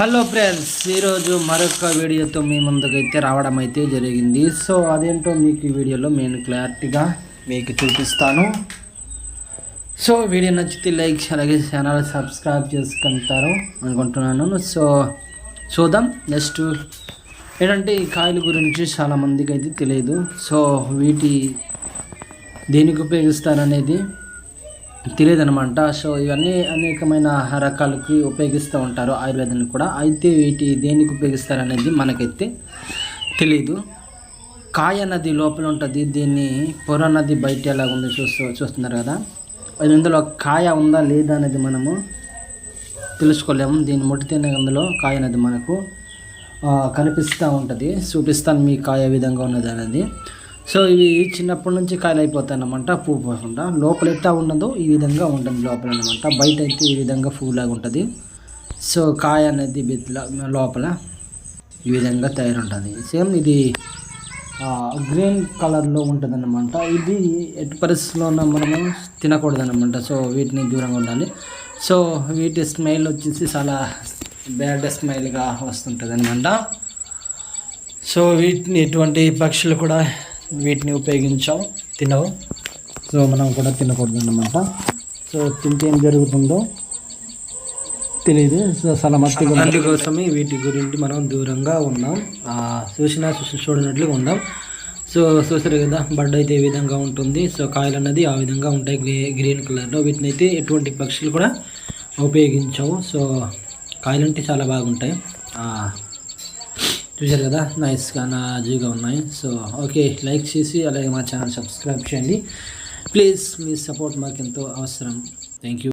Hello friends ఈరోజు మరొక వీడియోతో మీ ముందుకైతే రావడం అయితే జరిగింది. సో అదేంటో మీకు ఈ వీడియోలో నేను క్లారిటీగా మీకు చూపిస్తాను. సో వీడియో నచ్చితే లైక్ అలాగే ఛానల్ సబ్స్క్రైబ్ చేసుకుంటారు అనుకుంటున్నాను. సో చూద్దాం. నెక్స్ట్ ఏంటంటే ఈ కాయల గురించి చాలా మందికి అయితే తెలియదు. సో వీటి దేనికి ఉపయోగిస్తారనేది తెలియదు అనమాట సో ఇవన్నీ అనేకమైన రకాలకి ఉపయోగిస్తూ ఉంటారు ఆయుర్వేదాన్ని కూడా. అయితే వీటి దేనికి ఉపయోగిస్తారు అనేది మనకైతే తెలియదు కాయ నది లోపల ఉంటుంది. దీన్ని పొర నది బయట ఎలా ఉందో చూస్తూ చూస్తున్నారు కదా. అది ఇందులో కాయ ఉందా లేదా అనేది మనము తెలుసుకోలేము. దీన్ని ముట్టితేనే అందులో కాయ అనేది మనకు కనిపిస్తూ ఉంటుంది. చూపిస్తాను మీ కాయ విధంగా ఉన్నది అనేది. సో ఇవి చిన్నప్పటి నుంచి కాయలు అనమాట పువ్వు పోకుండా లోపల ఎట్లా ఉండదో ఈ విధంగా ఉంటుంది లోపల అనమాట బయట అయితే ఈ విధంగా పువ్వులాగా ఉంటుంది. సో కాయ అనేది బిత్ల లోపల ఈ విధంగా తయారుంటుంది. సేమ్ ఇది గ్రీన్ కలర్లో ఉంటుంది అనమాట ఇది ఎట్టి పరిస్థితుల్లో మనము తినకూడదు అనమాట సో వీటిని దూరంగా ఉండాలి. సో వీటి స్మైల్ వచ్చేసి చాలా బ్యాడ్ స్మైల్గా వస్తుంటుంది అనమాట సో వీటిని ఎటువంటి పక్షులు కూడా వీటిని ఉపయోగించావు తినవు. సో మనం కూడా తినకూడదు అన్నమాట సో తింటే ఏం జరుగుతుందో తెలియదు సో చాలా అందుకోసమే వీటి గురించి మనం దూరంగా ఉన్నాం. చూసినా చూసి చూడనట్లుగా ఉందాం సో చూసారు కదా బడ్ అయితే ఏ విధంగా ఉంటుంది? సో కాయలు అన్నది ఆ విధంగా ఉంటాయి గ్రీ గ్రీన్ కలర్లో. వీటిని అయితే ఎటువంటి పక్షులు కూడా ఉపయోగించవు. సో కాయలు అంటే చాలా బాగుంటాయి. చూశారు కదా? నైస్గా నాజీగా ఉన్నాయి. సో ఓకే లైక్ చేసి అలాగే మా ఛానల్ సబ్స్క్రైబ్ చేయండి. ప్లీజ్ మీ సపోర్ట్ మాకు ఎంతో అవసరం. Thank you